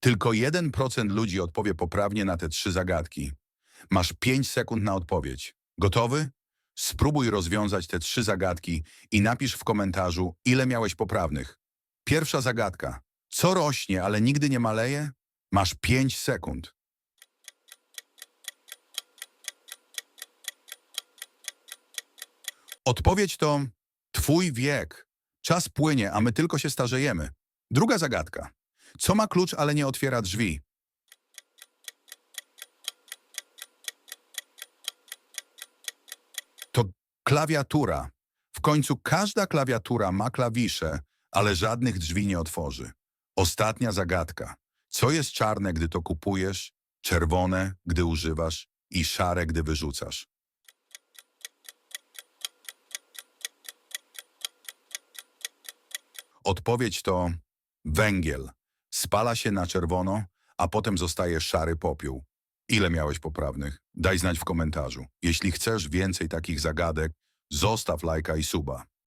Tylko 1% ludzi odpowie poprawnie na te trzy zagadki. Masz 5 sekund na odpowiedź. Gotowy? Spróbuj rozwiązać te trzy zagadki i napisz w komentarzu, ile miałeś poprawnych. Pierwsza zagadka. Co rośnie, ale nigdy nie maleje? Masz 5 sekund. Odpowiedź to Twój wiek. Czas płynie, a my tylko się starzejemy. Druga zagadka. Co ma klucz, ale nie otwiera drzwi? To klawiatura. W końcu każda klawiatura ma klawisze, ale żadnych drzwi nie otworzy. Ostatnia zagadka. Co jest czarne, gdy to kupujesz, czerwone, gdy używasz i szare, gdy wyrzucasz? Odpowiedź to węgiel. Spala się na czerwono, a potem zostaje szary popiół. Ile miałeś poprawnych? Daj znać w komentarzu. Jeśli chcesz więcej takich zagadek, zostaw lajka i suba.